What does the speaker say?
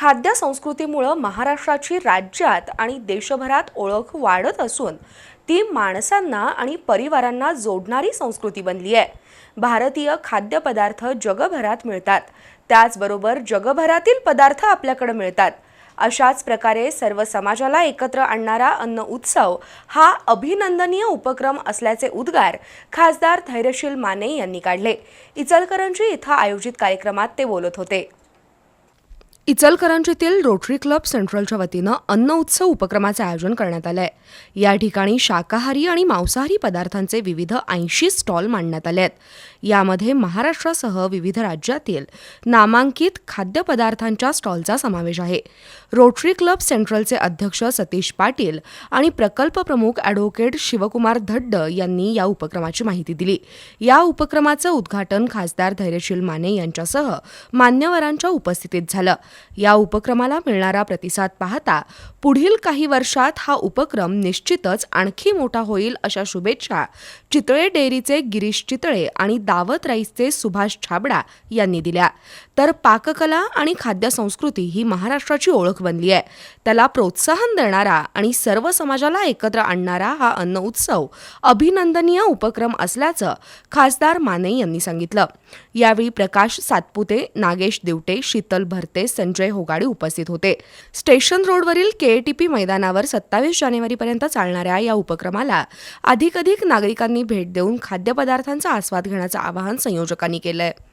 खाद्य संस्कृतीमुळं महाराष्ट्राची राज्यात आणि देशभरात ओळख वाढत असून ती माणसांना आणि परिवारांना जोडणारी संस्कृती बनली आहे. भारतीय खाद्यपदार्थ जगभरात मिळतात. त्याचबरोबर जगभरातील पदार्थ आपल्याकडे मिळतात. अशाच प्रकारे सर्व समाजाला एकत्र आणणारा अन्न उत्सव हा अभिनंदनीय उपक्रम असल्याचे उद्गार खासदार धैर्यशील माने यांनी काढले. इचलकरंजी इथं आयोजित कार्यक्रमात ते बोलत होते. इचलकरंजीतील रोटरी क्लब सेंट्रलच्या वतीनं अन्न उत्सव उपक्रमाचं आयोजन करण्यात आलं आहे या ठिकाणी शाकाहारी आणि मांसाहारी पदार्थांचे विविध ऐंशी स्टॉल मांडण्यात आले आहेत. यामध्ये महाराष्ट्रासह विविध राज्यातील नामांकित खाद्यपदार्थांच्या स्टॉलचा समावेश आहे. रोटरी क्लब सेंट्रलचे अध्यक्ष सतीश पाटील आणि प्रकल्प प्रमुख ॲडव्होकेट शिवकुमार धड्ड यांनी या उपक्रमाची माहिती दिली. या उपक्रमाचं उद्घाटन खासदार धैर्यशील माने यांच्यासह मान्यवरांच्या उपस्थितीत झालं. या उपक्रमाला मिळणारा प्रतिसाद पाहता पुढील काही वर्षात हा उपक्रम निश्चितच आणखी मोठा होईल अशा शुभेच्छा चितळे डेअरीचे गिरीश चितळे आणि दावत राईसचे सुभाष छाबडा यांनी दिल्या. तर पाककला आणि खाद्य संस्कृती ही महाराष्ट्राची ओळख बनली आहे. त्याला प्रोत्साहन देणारा आणि सर्व समाजाला एकत्र आणणारा हा अन्न उत्सव अभिनंदनीय उपक्रम असल्याचं खासदार माने यांनी सांगितलं. यावेळी प्रकाश सातपुते नागेश दिवटे शीतल भरते संजय होगाडे उपस्थित होते. स्टेशन रोडवरील केएटीपी मैदानावर सत्तावीस जानेवारीपर्यंत चालणाऱ्या या उपक्रमाला अधिकाधिक नागरिकांनी भेट देऊन खाद्यपदार्थांचा आस्वाद घेण्याचं आवाहन संयोजकांनी केलं आहे